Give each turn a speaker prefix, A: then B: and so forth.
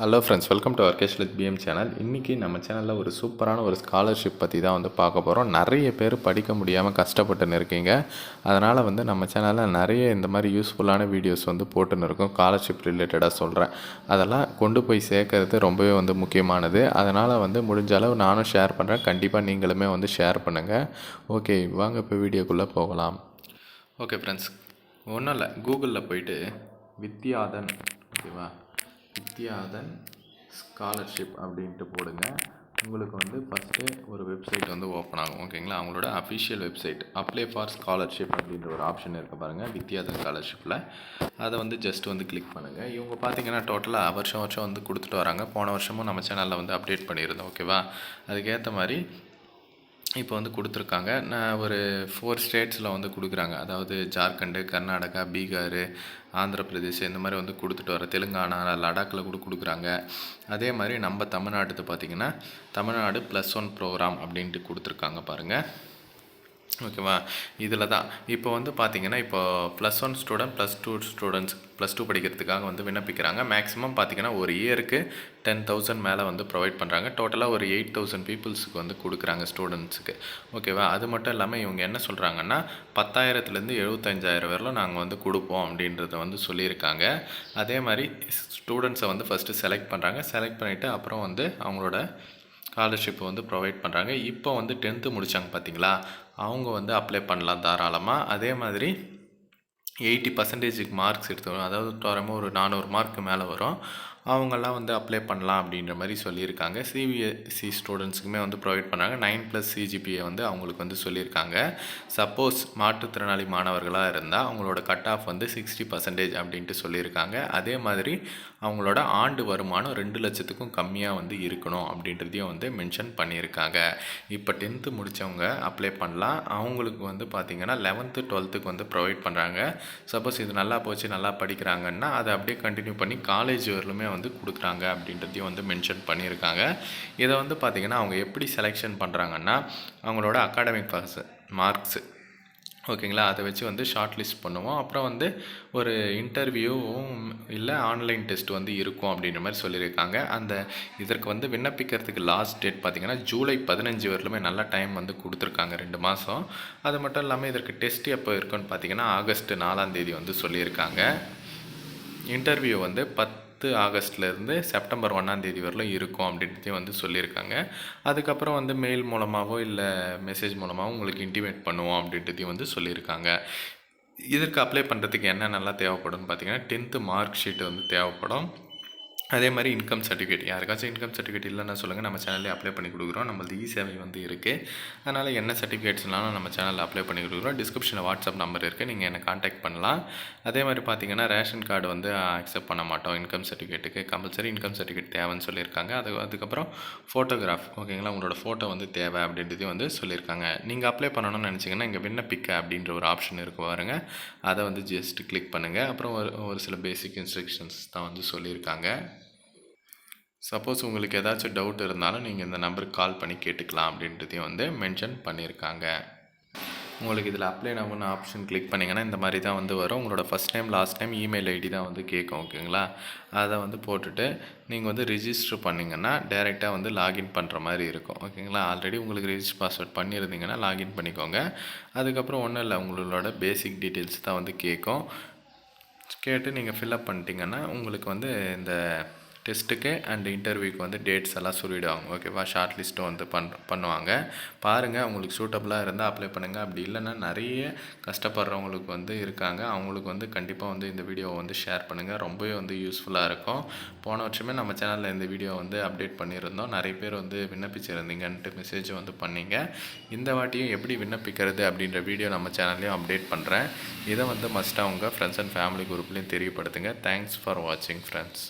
A: Hello friends welcome to our கேஷ்லெட் PM channel இன்றைக்கி நம்ம சேனலில் ஒரு சூப்பரான ஒரு ஸ்காலர்ஷிப் பற்றி தான் வந்து பார்க்க போகிறோம் நிறைய பேர் படிக்க முடியாமல் கஷ்டப்பட்டுன்னு இருக்கீங்க. அதனால் வந்து நம்ம சேனலில் நிறைய இந்த மாதிரி யூஸ்ஃபுல்லான வீடியோஸ் வந்து போட்டுன்னு இருக்கும். ஸ்காலர்ஷிப் ரிலேட்டடாக சொல்கிறேன் அதெல்லாம் கொண்டு போய் சேர்க்கறது ரொம்பவே வந்து முக்கியமானது. அதனால் வந்து முடிஞ்ச அளவு நானும் ஷேர் பண்ணுறேன் கண்டிப்பாக நீங்களுமே வந்து ஷேர் பண்ணுங்கள் ஓகே வாங்க இப்போ வீடியோக்குள்ளே போகலாம். ஓகே ஃப்ரெண்ட்ஸ் ஒன்றும் இல்லை கூகுளில் போயிட்டு வித்யாதன் ஓகேவா வித்யாதன் ஸ்காலர்ஷிப் அப்படின்ட்டு போடுங்க. உங்களுக்கு வந்து ஃபஸ்ட்டு ஒரு வெப்சைட் வந்து ஓப்பன் ஆகும். ஓகேங்களா அவங்களோட official website apply for scholarship அப்படின்ற ஒரு ஆப்ஷன் இருக்க பாருங்கள் வித்யாதன் ஸ்காலர்ஷிப்பில் அதை வந்து ஜஸ்ட் வந்து கிளிக் பண்ணுங்கள் இவங்க பார்த்தீங்கன்னா டோட்டலாக வருஷம் வருஷம் வந்து கொடுத்துட்டு வராங்க. போன வருஷமும் நம்ம சேனலில் வந்து அப்டேட் பண்ணியிருந்தோம். ஓகேவா அதுக்கேற்ற மாதிரி இப்போ வந்து கொடுத்துருக்காங்க. நான் ஒரு ஃபோர் ஸ்டேட்ஸில் வந்து கொடுக்குறாங்க. அதாவது ஜார்க்கண்டு கர்நாடகா பீகார் ஆந்திர பிரதேஷ் இந்த மாதிரி வந்து கொடுத்துட்டு வர தெலுங்கானா லடாக்கில் கூட கொடுக்குறாங்க. அதே மாதிரி நம்ம தமிழ்நாட்டுக்கு பார்த்திங்கன்னா தமிழ்நாடு ப்ளஸ் ஒன் ப்ரோக்ராம் அப்படின்ட்டு கொடுத்துருக்காங்க பாருங்கள் ஓகேவா இதில் தான். இப்போ வந்து பார்த்தீங்கன்னா இப்போ plus one student plus two students plus two படிக்கிறதுக்காக வந்து விண்ணப்பிக்கிறாங்க. மேக்ஸிமம் பார்த்தீங்கன்னா ஒரு இயருக்கு டென் தௌசண்ட் மேலே வந்து ப்ரொவைட் பண்ணுறாங்க டோட்டலாக ஒரு எயிட் தௌசண்ட் பீப்புள்ஸுக்கு வந்து கொடுக்குறாங்க ஸ்டூடெண்ட்ஸுக்கு ஓகேவா அது மட்டும் இல்லாமல் இவங்க என்ன சொல்கிறாங்கன்னா பத்தாயிரத்துலேருந்து எழுபத்தஞ்சாயிரம் வரலும் நாங்கள் வந்து கொடுப்போம் அப்படின்றத வந்து சொல்லியிருக்காங்க. அதே மாதிரி ஸ்டூடெண்ட்ஸை வந்து ஃபஸ்ட்டு செலக்ட் பண்ணுறாங்க செலக்ட் பண்ணிவிட்டு அப்புறம் வந்து அவங்களோட ஸ்காலர்ஷிப் வந்து ப்ரொவைட் பண்ணுறாங்க இப்போ வந்து டென்த்து முடித்தாங்க பார்த்தீங்களா அவங்க வந்து அப்ளை பண்ணலாம் தாராளமாக அதே மாதிரி எயிட்டி பர்சன்டேஜுக்கு மார்க்ஸ் எடுத்து அதாவது தோராயமாக ஒரு நானூறு மார்க்கு மேலே வரும். அவங்கெல்லாம் வந்து அப்ளை பண்ணலாம் அப்படின்ற மாதிரி சொல்லியிருக்காங்க. சிபிஎஸ்சி ஸ்டூடெண்ட்ஸுக்குமே வந்து ப்ரொவைட் பண்ணாங்க. நைன் ப்ளஸ் சிஜிபிஏ வந்து அவங்களுக்கு வந்து சொல்லியிருக்காங்க. சப்போஸ் மாற்றுத்திறனாளி மாணவர்களாக இருந்தால் அவங்களோட கட் ஆஃப் வந்து சிக்ஸ்டி பர்சன்டேஜ் அப்படின்ட்டு சொல்லியிருக்காங்க. அதே மாதிரி அவங்களோட ஆண்டு வருமானம் ரெண்டு லட்சத்துக்கும் கம்மியாக வந்து இருக்கணும் அப்படின்றதையும் வந்து மென்ஷன் பண்ணியிருக்காங்க. இப்போ டென்த்து முடித்தவங்க அப்ளை பண்ணலாம். அவங்களுக்கு வந்து பார்த்திங்கன்னா லெவன்த்து டுவெல்த்துக்கு வந்து ப்ரொவைட் பண்ணுறாங்க சப்போஸ் இது நல்லா போச்சு நல்லா படிக்கிறாங்கன்னா அதை அப்படியே கண்டினியூ பண்ணி காலேஜ் வரலுமே வந்து கொடுக்குறாங்க அப்படின்றதையும் வந்து மென்ஷன் பண்ணியிருக்காங்க. இதை வந்து பார்த்திங்கன்னா அவங்க எப்படி செலெக்ஷன் பண்ணுறாங்கன்னா அவங்களோட அகாடமிக் மார்க்ஸு ஓகேங்களா? அதை வச்சு வந்து ஷார்ட் லிஸ்ட் பண்ணுவோம். அப்புறம் வந்து ஒரு இன்டர்வியூவும் இல்லை ஆன்லைன் டெஸ்ட் வந்து இருக்கும் அப்படின்ற மாதிரி சொல்லியிருக்காங்க. அந்த இதற்கு வந்து விண்ணப்பிக்கிறதுக்கு லாஸ்ட் டேட் பார்த்திங்கன்னா ஜூலை பதினஞ்சு வரலுமே நல்ல டைம் வந்து கொடுத்துருக்காங்க ரெண்டு மாதம் அது மட்டும் இல்லாமல் இதற்கு டெஸ்ட் எப்போ இருக்குன்னு பார்த்திங்கன்னா ஆகஸ்ட் நாலாம் தேதி வந்து சொல்லியிருக்காங்க. இன்டர்வியூ வந்து பத் பத்து ஆகஸ்ட்லேருந்து செப்டம்பர் ஒன்றாந்தேதி வரலும் இருக்கும் அப்படின்றதையும் வந்து சொல்லியிருக்காங்க. அதுக்கப்புறம் வந்து மெயில் மூலமாகவோ இல்லை மெசேஜ் மூலமாகவோ உங்களுக்கு இன்டிமேட் பண்ணுவோம் அப்படின்றதையும் வந்து சொல்லியிருக்காங்க. இதற்கு அப்ளை பண்ணுறதுக்கு என்னென்னலாம் தேவைப்படும்னு பார்த்தீங்கன்னா டென்த்து மார்க் ஷீட்டு வந்து தேவைப்படும். அதே மாதிரி இன்கம் சர்டிஃபிகேட் யாருக்காச்சும் இன்கம் சர்டிஃபிகேட் இல்லைன்னா சொல்லுங்கள் நம்ம சேனல்லே அப்ளை பண்ணி கொடுக்குறோம். நம்மளது இ சேவை வந்து இருக்குது அதனால் என்ன சர்டிஃபிகேட்ஸ்னாலும் நம்ம சேனலில் அப்ளை பண்ணி கொடுக்குறோம். டிஸ்கிரிப்ஷனில் வாட்ஸ்அப் நம்பர் இருக்குது நீங்கள் என்னை காண்டாக்ட் பண்ணலாம். அதே மாதிரி பார்த்தீங்கன்னா ரேஷன் கார்டு வந்து அக்செப்ட் பண்ண மாட்டோம். இன்கம் சர்டிஃபிகேட்டுக்கு கம்பல்சரி இன்கம் சர்டிஃபிகேட் தேவைன்னு சொல்லியிருக்காங்க. அது அதுக்கப்புறம் ஃபோட்டோகிராஃப் ஓகேங்களா உங்களோட ஃபோட்டோ வந்து தேவை அப்படின்றதையும் வந்து சொல்லியிருக்காங்க. நீங்கள் அப்ளை பண்ணணும்னு நினச்சிங்கன்னா இங்கே விண்ணப்பிக்க அப்படின்ற ஒரு ஆப்ஷன் இருக்கு பாருங்க. அதை வந்து ஜஸ்ட் கிளிக் பண்ணுங்கள் அப்புறம் ஒரு ஒரு சில பேசிக் இன்ஸ்ட்ரக்ஷன்ஸ் தான் வந்து சொல்லியிருக்காங்க. சப்போஸ் உங்களுக்கு ஏதாச்சும் டவுட் இருந்தாலும் நீங்கள் இந்த நம்பருக்கு கால் பண்ணி கேட்டுக்கலாம் அப்படின்றதையும் வந்து மென்ஷன் பண்ணியிருக்காங்க உங்களுக்கு இதில் அப்ளை நவுன்னு ஆப்ஷன் கிளிக் பண்ணிங்கன்னா இந்த மாதிரி தான் வந்து வரும். உங்களோட first time last time email ID தான் வந்து கேட்கும் ஓகேங்களா அதை வந்து போட்டுட்டு நீங்கள் வந்து ரிஜிஸ்டர் பண்ணிங்கன்னா டேரெக்டாக வந்து லாகின் பண்ணுற மாதிரி இருக்கும் ஓகேங்களா ஆல்ரெடி உங்களுக்கு ரிஜிஸ்டர் பாஸ்வேர்ட் பண்ணியிருந்தீங்கன்னா லாகின் பண்ணிக்கோங்க. அதுக்கப்புறம் ஒன்றும் இல்லை உங்களோட பேசிக் டீட்டெயில்ஸ் தான் வந்து கேட்கும். கேட்டு நீங்கள் ஃபில்அப் பண்ணிட்டீங்கன்னா உங்களுக்கு வந்து இந்த டெஸ்ட்டுக்கு அண்ட் இன்டர்வியூக்கு வந்து டேட்ஸ் எல்லாம் சொல்லிவிடுவாங்க ஓகேவா ஷார்ட் லிஸ்ட்டும் வந்து பண் பண்ணுவாங்க. பாருங்கள் உங்களுக்கு சூட்டபுளாக இருந்தால் அப்ளை பண்ணுங்கள் அப்படி இல்லைன்னா நிறைய கஷ்டப்படுறவங்களுக்கு வந்து இருக்காங்க. அவங்களுக்கு வந்து கண்டிப்பாக வந்து இந்த வீடியோவை வந்து ஷேர் பண்ணுங்கள் ரொம்பவே வந்து யூஸ்ஃபுல்லாக இருக்கும். போன வருஷமே நம்ம சேனலில் இந்த வீடியோ வந்து அப்டேட் பண்ணியிருந்தோம். நிறைய பேர் வந்து விண்ணப்பிச்சிருந்தீங்கன்ட்டு மெசேஜ் வந்து பண்ணிங்க. இந்த வாட்டியும் எப்படி விண்ணப்பிக்கிறது அப்படின்ற வீடியோ நம்ம சேனல்லையும் அப்டேட் பண்ணுறேன் இதை வந்து மஸ்ட்டாக உங்கள் ஃப்ரெண்ட்ஸ் அண்ட் ஃபேமிலி குரூப்லேயும் தெரியப்படுத்துங்க. தேங்க்ஸ் ஃபார் வாட்சிங் ஃப்ரெண்ட்ஸ்